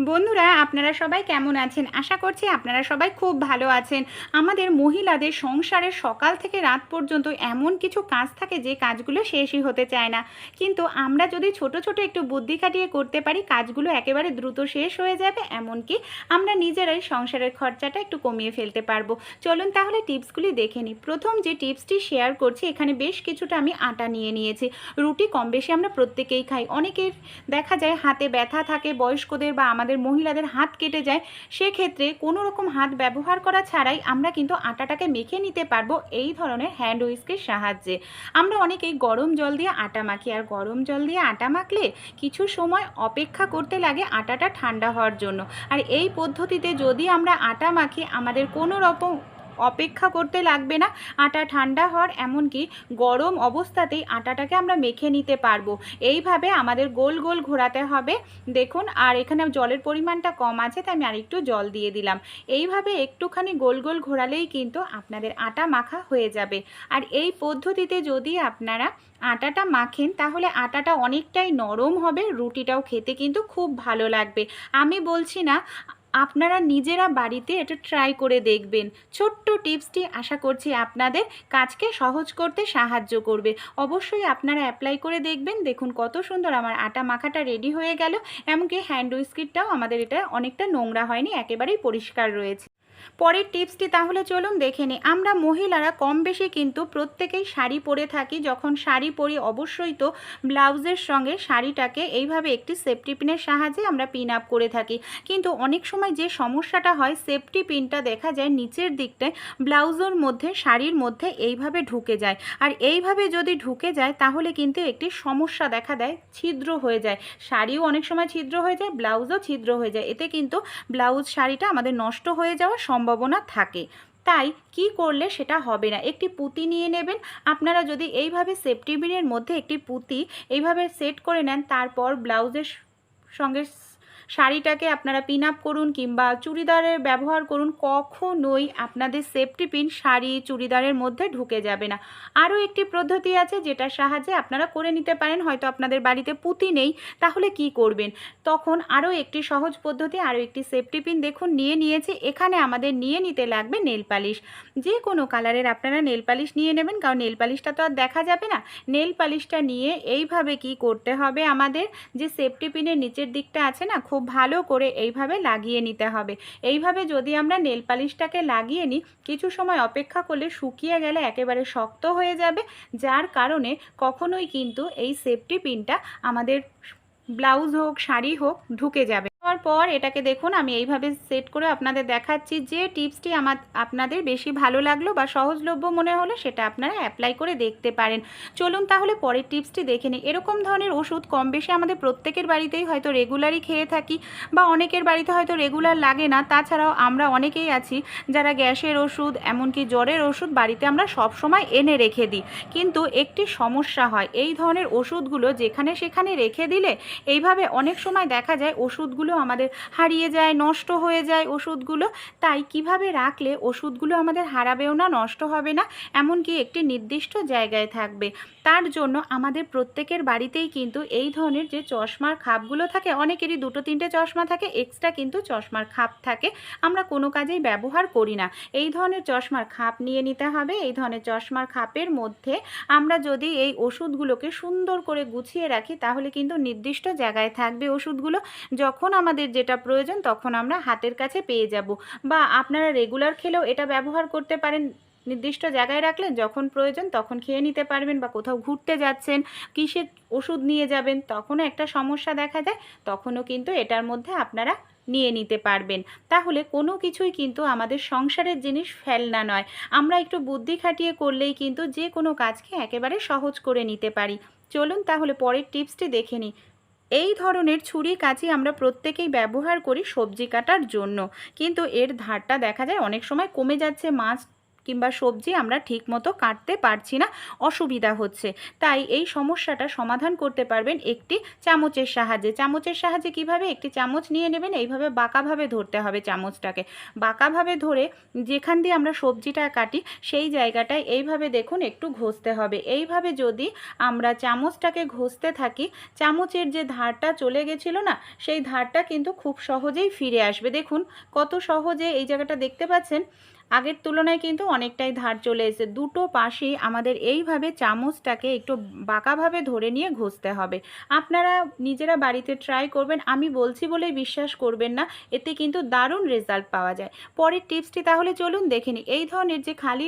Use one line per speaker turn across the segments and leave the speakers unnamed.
বন্ধুরা, আপনারা সবাই কেমন আছেন? আশা করছি আপনারা সবাই খুব ভালো আছেন। আমাদের মহিলাদের সংসারে সকাল থেকে রাত পর্যন্ত এমন কিছু কাজ থাকে যে কাজগুলো শেষই হতে চায় না। কিন্তু আমরা যদি ছোট ছোট একটু বুদ্ধি খাটিয়ে করতে পারি, কাজগুলো একেবারে দ্রুত শেষ হয়ে যাবে, এমনকি আমরা নিজেরাই সংসারের খরচাটা একটু কমিয়ে ফেলতে পারব। চলুন তাহলে টিপসগুলি দেখে নিই। প্রথম যে টিপসটি শেয়ার করছি, এখানে বেশ কিছুটা আমি আটা নিয়ে নিয়েছি। রুটি কম বেশি আমরা প্রত্যেকেই খাই। অনেকের দেখা যায় হাতে ব্যথা থাকে, বয়স্কদের বা মহিলাদের হাত কেটে যায়, সেক্ষেত্রে কোনো রকম হাত ব্যবহার করা ছাড়াই আমরা কিন্তু আটাটাকে মেখে নিতে পারব এই ধরনের হ্যান্ড উইস্কের সাহায্যে। আমরা অনেকেই গরম জল দিয়ে আটা মাখি, আর গরম জল দিয়ে আটা মাখলে কিছু সময় অপেক্ষা করতে লাগে আটাটা ঠান্ডা হওয়ার জন্য। আর এই পদ্ধতিতে যদি আমরা আটা মাখি, আমাদের কোনো রকম অপেক্ষা করতে লাগবে না। আটা ঠান্ডা হওয়ার এমনকি গরম অবস্থাতেই আটাটাকে আমরা মেখে নিতে পারব। এইভাবে আমাদের গোল গোল ঘোরাতে হবে। দেখুন, আর এখানে জলের পরিমাণটা কম আছে, তাই আমি আরেকটু জল দিয়ে দিলাম। এইভাবে একটুখানি গোল গোল ঘোরালেই কিন্তু আপনাদের আটা মাখা হয়ে যাবে। আর এই পদ্ধতিতে যদি আপনারা আটাটা মাখেন, তাহলে আটাটা অনেকটাই নরম হবে, রুটিটাও খেতে কিন্তু খুব ভালো লাগবে। আমি বলছি না আপনারা নিজেরা বাড়িতে এটা ট্রাই করে দেখবেন। ছোট্ট টিপসটি আশা করছি আপনাদের কাজকে সহজ করতে সাহায্য করবে। অবশ্যই আপনারা অ্যাপ্লাই করে দেখবেন, দেখুন কত সুন্দর আমার আটা মাখাটা রেডি হয়ে গেল। এমনকি হ্যান্ড উইস্কিটটাও আমাদের এটা অনেকটা নোংরা হয়নি, একেবারেই পরিষ্কার রয়েছে। পরের টিপসটি তাহলে চলুন দেখে নিই। আমরা মহিলারা কম বেশি কিন্তু প্রত্যেকেই শাড়ি পরে থাকি। যখন শাড়ি পরি, অবশ্যই তো ব্লাউজের সঙ্গে শাড়িটাকে এইভাবে একটি সেফটি পিনের সাহায্যে আমরা পিন আপ করে থাকি। কিন্তু অনেক সময় যে সমস্যাটা হয় সেফটি পিনটা দেখা যায় নিচের দিকটায়, ব্লাউজের মধ্যে, শাড়ির মধ্যে এইভাবে ঢুকে যায়। আর এইভাবে যদি ঢুকে যায়, তাহলে কিন্তু একটি সমস্যা দেখা দেয়, ছিদ্র হয়ে যায়। শাড়িও অনেক সময় ছিদ্র হয়ে যায়, ব্লাউজও ছিদ্র হয়ে যায়। এতে কিন্তু ব্লাউজ শাড়িটা আমাদের নষ্ট হয়ে যাওয়ার সম্ভাবনা থাকে। তাই কি করলে সেটা হবে না? একটি পুঁতি নিয়ে নেবেন। আপনারা যদি এইভাবে সেফটি বিনের মধ্যে একটি পুঁতি এইভাবে সেট করে নেন, তারপর ব্লাউজের সঙ্গে শাড়িটাকে আপনারা পিন আপ করুন কিংবা চুড়িদারের ব্যবহার করুন, কখনোই আপনাদের সেফটি পিন শাড়ি, চুড়িদারের মধ্যে ঢুকে যাবে না। আরও একটি পদ্ধতি আছে যেটার সাহায্যে আপনারা করে নিতে পারেন, হয়তো আপনাদের বাড়িতে পুঁতি নেই, তাহলে কি করবেন? তখন আরও একটি সহজ পদ্ধতি, আরও একটি সেফটি পিন দেখুন, নিয়ে নিয়েছি, এখানে আমাদের নিয়ে নিতে লাগবে নেল পালিশ যে কোনো কালারের আপনারা নেল পালিশ নিয়ে নেবেন, কারণ নেল পালিশটা তো আর দেখা যাবে না। নেল পালিশটা নিয়ে এইভাবে কি করতে হবে? আমাদের যে সেফটি পিনের নিচের দিকটা আছে না, খুব ভালো করে এইভাবে লাগিয়ে নিতে হবে। এইভাবে যদি আমরা নেল পালিশটাকে লাগিয়ে নিই, কিছু সময় অপেক্ষা করলে শুকিয়ে গেলে একেবারে শক্ত হয়ে যাবে, যার কারণে কখনোই কিন্তু এই সেফটি পিনটা আমাদের ব্লাউজ হোক, শাড়ি হোক ঢুকে যাবে। তার পর এটাকে দেখুন, আমি এইভাবে সেট করে আপনাদের দেখাচ্ছি যে টিপসটি আমার, আপনাদের বেশি ভালো লাগল বা সহজলভ্য মনে হলো সেটা আপনারা অ্যাপ্লাই করে দেখতে পারেন। চলুন তাহলে পরের টিপসটি দেখে নিই। এরকম ধরনের ওষুধ কম বেশি আমাদের প্রত্যেকের বাড়িতেই হয়তো রেগুলারই খেয়ে থাকি বা অনেকের বাড়িতে হয়তো রেগুলার লাগে না। তাছাড়াও আমরা অনেকেই আছি যারা গ্যাসের ওষুধ, এমনকি জ্বরের ওষুধ বাড়িতে আমরা সব সময় এনে রেখে দিই। কিন্তু একটি সমস্যা হয়, এই ধরনের ওষুধগুলো যেখানে সেখানে রেখে দিলে এইভাবে অনেক সময় দেখা যায় ওষুধগুলো আমাদের হারিয়ে যায়, নষ্ট হয়ে যায় ওষুধগুলো। তাই কীভাবে রাখলে ওষুধগুলো আমাদের হারাবেও না, নষ্ট হবে না, এমনকি একটি নির্দিষ্ট জায়গায় থাকবে। তার জন্য আমাদের প্রত্যেকের বাড়িতেই কিন্তু এই ধরনের যে চশমার খাপগুলো থাকে, অনেকেরই দুটো তিনটে চশমা থাকে এক্সট্রা কিন্তু চশমার খাপ থাকে। আমরা কোনো কাজেই ব্যবহার করি না। এই ধরনের চশমার খাপ নিয়ে নিতে হবে। এই ধরনের চশমার খাপের মধ্যে আমরা যদি এই ওষুধগুলোকে সুন্দর করে গুছিয়ে রাখি, তাহলে কিন্তু নির্দিষ্ট জায়গায় থাকবে ওষুধগুলো। যখন আমাদের যেটা প্রয়োজন, তখন আমরা হাতের কাছে পেয়ে যাব। বা আপনারা রেগুলার খেলেও এটা ব্যবহার করতে পারেন। নির্দিষ্ট জায়গায় রাখলেন, যখন প্রয়োজন তখন খেয়ে নিতে পারবেন বা কোথাও ঘুরতে যাচ্ছেন কিসের ওষুধ নিয়ে যাবেন, তখনও একটা সমস্যা দেখা যায়, তখনও কিন্তু এটার মধ্যে আপনারা নিয়ে নিতে পারবেন। তাহলে কোনো কিছুই কিন্তু আমাদের সংসারের জিনিস ফেলনা নয়। আমরা একটু বুদ্ধি খাটিয়ে করলেই কিন্তু যে কোনো কাজকে একেবারে সহজ করে নিতে পারি। চলুন তাহলে পরের টিপসটি দেখে নিই। এই ধরনের ছুরি কাঁচি আমরা প্রত্যেকেই ব্যবহার করি সবজি কাটার জন্য। কিন্তু এর ধারটা দেখা যায় অনেক সময় কমে যাচ্ছে, মাছ কিংবা সবজি আমরা ঠিকমতো কাটতে পারছি না, অসুবিধা হচ্ছে। তাই এই সমস্যাটা সমাধান করতে পারবেন একটি চামচের সাহায্যে। চামচের সাহায্যে কীভাবে একটি চামচ নিয়ে নেবেন? এইভাবে বাঁকাভাবে ধরতে হবে চামচটাকে। বাঁকাভাবে ধরে যেখান দিয়ে আমরা সবজিটা কাটি, সেই জায়গাটায় এইভাবে দেখুন একটু ঘষতে হবে। এইভাবে যদি আমরা চামচটাকে ঘষতে থাকি, চামচের যে ধারটা চলে গেছিল না, সেই ধারটা কিন্তু খুব সহজেই ফিরে আসবে। দেখুন কত সহজে এই জায়গাটা দেখতে পাচ্ছেন? আগের তুলনায় কিন্তু অনেকটাই ধার চলে এসে দুটো পাশে আমাদের এইভাবে চামচটাকে একটু বাঁকাভাবে ধরে নিয়ে ঘষতে হবে। আপনারা নিজেরা বাড়িতে ট্রাই করবেন। আমি বলছি বলে বিশ্বাস করবেন না, এতে কিন্তু দারুণ রেজাল্ট পাওয়া যায়। পরের টিপসটি তাহলে চলুন দেখে নিই। এই ধরনের যে খালি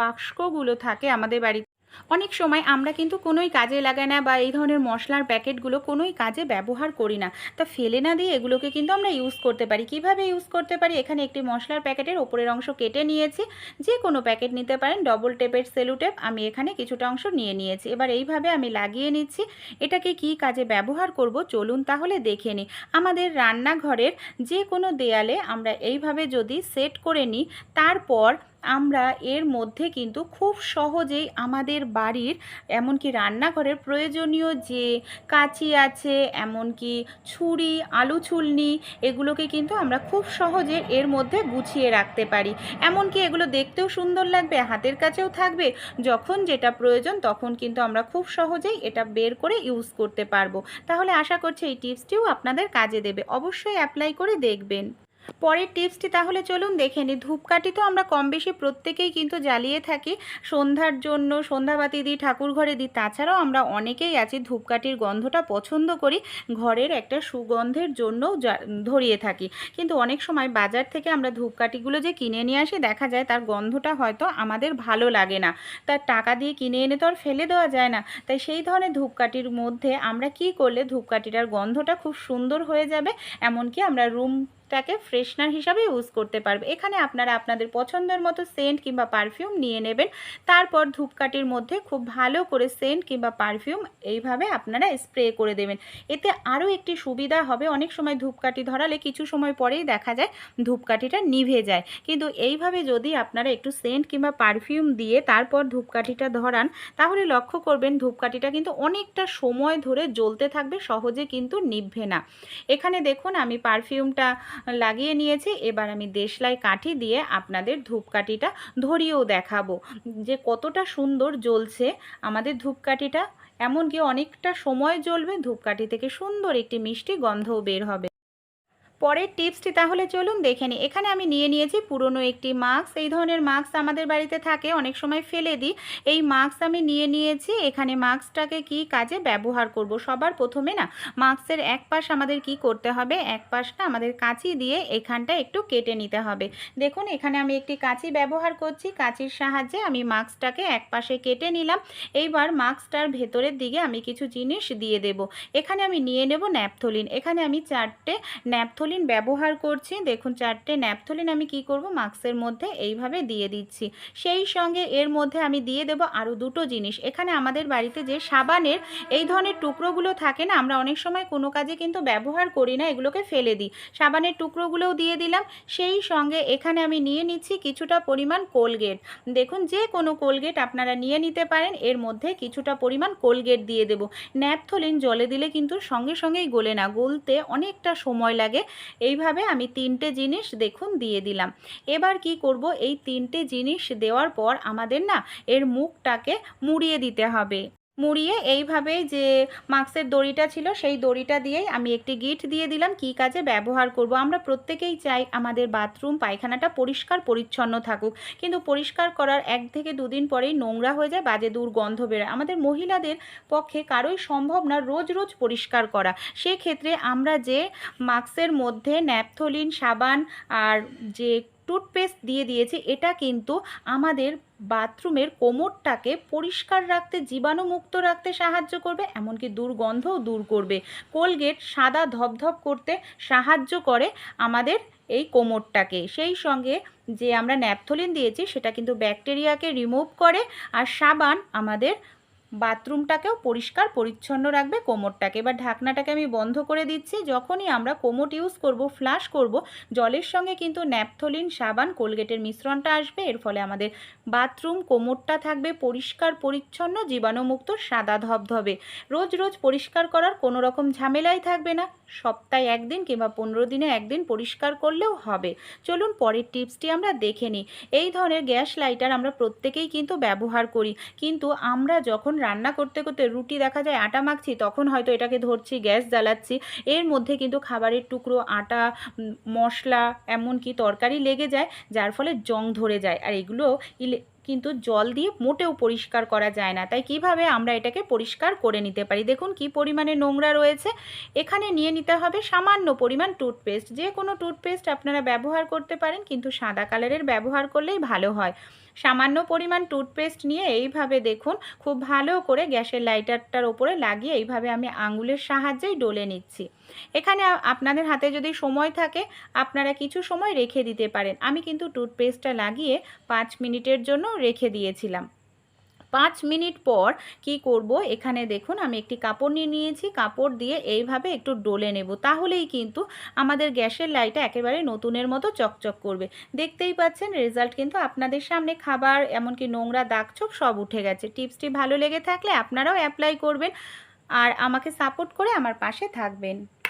বাক্সগুলো থাকে আমাদের বাড়িতে অনেক সময় আমরা কিন্তু কোনোই কাজে লাগাই না বা এই ধরনের মশলার প্যাকেটগুলো কোনোই কাজে ব্যবহার করি না। তা ফেলে না দিয়ে এগুলোকে কিন্তু আমরা ইউজ করতে পারি। কীভাবে ইউজ করতে পারি? এখানে একটি মশলার প্যাকেটের ওপরের অংশ কেটে নিয়েছি। যে কোনো প্যাকেট নিতে পারেন। ডবল টেপের সেলু টেপ আমি এখানে কিছুটা অংশ নিয়ে নিয়েছি। এবার এইভাবে আমি লাগিয়ে নিচ্ছি। এটাকে কি কাজে ব্যবহার করব? চলুন তাহলে দেখে নিই। আমাদের রান্নাঘরের যে কোনো দেয়ালে আমরা এইভাবে যদি সেট করে নিই, তারপর আমরা এর মধ্যে কিন্তু খুব সহজেই আমাদের বাড়ির এমনকি রান্নাঘরের প্রয়োজনীয় যে কাঁচি আছে, এমনকি ছুরি, আলু ছুলনি, এগুলোকে কিন্তু আমরা খুব সহজে এর মধ্যে গুছিয়ে রাখতে পারি। এমনকি এগুলো দেখতেও সুন্দর লাগবে, হাতের কাছেও থাকবে। যখন যেটা প্রয়োজন তখন কিন্তু আমরা খুব সহজেই এটা বের করে ইউজ করতে পারব। তাহলে আশা করছি এই টিপসটিও আপনাদের কাজে দেবে। অবশ্যই অ্যাপ্লাই করে দেখবেন। পরের টিপসটি তাহলে চলুন দেখে নিই। ধূপকাঠি তো আমরা কম বেশি প্রত্যেকেই কিন্তু জ্বালিয়ে থাকি। সন্ধ্যার জন্য সন্ধ্যাবাতি দিই ঠাকুর ঘরে দিই, তাছাড়াও আমরা অনেকেই আছি ধূপকাঠির গন্ধটা পছন্দ করি। ঘরের একটা সুগন্ধের জন্যও ধরিয়ে থাকি। কিন্তু অনেক সময় বাজার থেকে আমরা ধূপকাঠিগুলো যে কিনে নিয়ে আসি, দেখা যায় তার গন্ধটা হয়তো আমাদের ভালো লাগে না। তার টাকা দিয়ে কিনে এনে তো আর ফেলে দেওয়া যায় না। তাই সেই ধরনের ধূপকাঠির মধ্যে আমরা কি করলে ধূপকাঠিটার গন্ধটা খুব সুন্দর হয়ে যাবে? এমনকি আমরা রুমটাকে ফ্রেশনার হিসাবে ইউজ করতে পারবে। এখানে আপনারা আপনাদের পছন্দের মতো সেন্ট কিংবা পারফিউম নিয়ে নেবেন। তারপর ধূপকাঠির মধ্যে খুব ভালো করে সেন্ট কিংবা পারফিউম এইভাবে আপনারা স্প্রে করে দেবেন। এতে আরও একটি সুবিধা হবে, অনেক সময় ধূপকাঠি ধরালে কিছু সময় পরেই দেখা যায় ধূপকাঠিটা নিভে যায়। কিন্তু এইভাবে যদি আপনারা একটু সেন্ট কিংবা পারফিউম দিয়ে তারপর ধূপকাঠিটা ধরান, তাহলে লক্ষ্য করবেন ধূপকাঠিটা কিন্তু অনেকটা সময় ধরে জ্বলতে থাকবে, সহজে কিন্তু নিভবে না। এখানে দেখুন আমি পারফিউমটা লাগিয়ে নিয়েছি। এবার আমি দেশলাই কাঠি দিয়ে আপনাদের ধূপকাঠিটা ধরিয়েও দেখাবো। যে কতটা সুন্দর জ্বলছে আমাদের ধূপকাঠিটা। এমনকি অনেকটা সময় জ্বলবে ধূপকাঠি থেকে সুন্দর একটি মিষ্টি গন্ধও বের হবে। পরের টিপসটি তাহলে চলুন দেখে নিই। এখানে আমি নিয়ে নিয়েছি পুরনো একটি মাস্ক। এই ধরনের মাস্ক আমাদের বাড়িতে থাকে, অনেক সময় ফেলে দিই। এই মাস্ক আমি নিয়ে নিয়েছি। এখানে মাস্কটাকে কি কাজে ব্যবহার করব? সবার প্রথমে না, মাস্কের এক পাশ আমাদের কি করতে হবে? এক পাশটা আমাদের কাঁচি দিয়ে এখানটা একটু কেটে নিতে হবে। দেখুন, এখানে আমি একটি কাঁচি ব্যবহার করছি। কাঁচির সাহায্যে আমি মাস্কটাকে এক পাশে কেটে নিলাম। এইবার মাস্কটার ভেতরের দিকে আমি কিছু জিনিস দিয়ে দেব। এখানে আমি নিয়ে নেব ন্যাপথলিন। এখানে আমি চারটে ন্যাপথলিন ব্যবহার করছি। দেখুন, চারটে ন্যাপথলিন আমি কি করব? মাস্কের মধ্যে এইভাবে দিয়ে দিচ্ছি। সেই সঙ্গে এর মধ্যে আমি দিয়ে দেব আরও দুটো জিনিস। এখানে আমাদের বাড়িতে যে সাবানের এই ধরনের টুকরোগুলো থাকে না, আমরা অনেক সময় কোনো কাজে কিন্তু ব্যবহার করি না, এগুলোকে ফেলে দিই। সাবানের টুকরোগুলোও দিয়ে দিলাম। সেই সঙ্গে এখানে আমি নিয়ে নিচ্ছি কিছুটা পরিমাণ কোলগেট। দেখুন, যে কোনো কোলগেট আপনারা নিয়ে নিতে পারেন, এর মধ্যে কিছুটা পরিমাণ কোলগেট দিয়ে দেব। ন্যাপথলিন জলে দিলে কিন্তু সঙ্গে সঙ্গেই গলে না, গলতে অনেকটা সময় লাগে। এইভাবে আমি তিনটে জিনিস দেখুন দিয়ে দিলাম। এবার কি করব? এই তিনটে জিনিস দেওয়ার পর আমাদের না এর মুখটাকে মুড়িয়ে দিতে হবে। মুড়িয়ে এইভাবে যে মাস্কের দড়িটা ছিল, সেই দড়িটা দিয়েই আমি একটি গিট দিয়ে দিলাম, কী কাজে ব্যবহার করব। আমরা প্রত্যেকেই চাই আমাদের বাথরুম, পায়খানাটা পরিষ্কার, পরিচ্ছন্ন থাকুক। কিন্তু পরিষ্কার করার এক থেকে দুদিন পরেই নোংরা হয়ে যায়, বাজে দুর্গন্ধ বেরোয়। আমাদের মহিলাদের পক্ষে কারোই সম্ভব না রোজ রোজ পরিষ্কার করা। সেক্ষেত্রে আমরা যে মাস্কের মধ্যে ন্যাপথলিন, সাবান আর যে টুথপেস্ট দিয়ে দিয়েছি, এটা কিন্তু আমাদের বাথরুমের কোমরটাকে পরিষ্কার রাখতে, জীবাণুমুক্ত রাখতে সাহায্য করবে, এমনকি দুর্গন্ধও দূর করবে। কোলগেট সাদা ধপধপ করতে সাহায্য করে আমাদের এই কোমরটাকে। সেই সঙ্গে যে আমরা ন্যাপথলিন দিয়েছি, সেটা কিন্তু ব্যাকটেরিয়াকে রিমুভ করে, আর সাবান আমাদের বাথরুমটাকেও পরিষ্কার, পরিচ্ছন্ন রাখবে, কোমরটাকে। এবার ঢাকনাটাকে আমি বন্ধ করে দিচ্ছি। যখনই আমরা কোমোট ইউজ করব, ফ্লাশ করব, জলের সঙ্গে কিন্তু ন্যাপথলিন, সাবান, কোলগেটের মিশ্রণটা আসবে। এর ফলে আমাদের বাথরুম, কোমরটা থাকবে পরিষ্কার, পরিচ্ছন্ন, জীবাণুমুক্ত, সাদা ধবধবে। রোজ রোজ পরিষ্কার করার কোনো রকম ঝামেলাই থাকবে না। সপ্তাহে একদিন কিংবা পনেরো দিনে একদিন পরিষ্কার করলেও হবে। চলুন পরের টিপসটি আমরা দেখে নিই। এই ধরনের গ্যাস লাইটার আমরা প্রত্যেকেই কিন্তু ব্যবহার করি। কিন্তু আমরা যখন রান্না করতে করতে রুটি দেখা যায় আটা মাখছি, তখন হয়তো এটাকে ধরছি, গ্যাস জ্বালাচ্ছি। এর মধ্যে কিন্তু খাবারের টুকরো, আটা মশলা, এমনকি তরকারি লেগে যায়, যার ফলে জং ধরে যায়। আর এগুলো ইলে কিন্তু জল দিয়ে মোটেও পরিষ্কার করা যায় না। তাই কীভাবে আমরা এটাকে পরিষ্কার করে নিতে পারি? দেখুন কি পরিমাণে নোংরা রয়েছে। এখানে নিয়ে নিতে হবে সামান্য পরিমাণ টুথপেস্ট। যে কোনো টুথপেস্ট আপনারা ব্যবহার করতে পারেন, কিন্তু সাদা কালারের ব্যবহার করলেই ভালো হয়। সামান্য পরিমাণ টুথপেস্ট নিয়ে এইভাবে দেখুন, খুব ভালো করে গ্যাসের লাইটারটার ওপরে লাগিয়ে এইভাবে আমি আঙুলের সাহায্যেই ডলে নিচ্ছি। এখানে আপনাদের হাতে যদি সময় থাকে, আপনারা কিছু সময় রেখে দিতে পারেন। আমি কিন্তু টুথপেস্টটা লাগিয়ে পাঁচ মিনিটের জন্য রেখে দিয়েছিলাম। পাঁচ মিনিট পর কি করব? এখানে দেখুন, আমি একটি কাপড় নিয়ে নিয়েছি। কাপড় দিয়ে এইভাবে একটু ডলে নেব। তাহলেই কিন্তু আমাদের গ্যাসের লাইটটা একেবারে নতুনের মতো চকচক করবে। দেখতেই পাচ্ছেন, রেজাল্ট কিন্তু আপনাদের সামনে খাবার, এমনকি নোংরা দাগ ছোপ সব উঠে গেছে। টিপসটি ভালো লেগে থাকলে আপনারাও অ্যাপ্লাই করবেন। আর আমাকে সাপোর্ট করে আমার পাশে থাকবেন।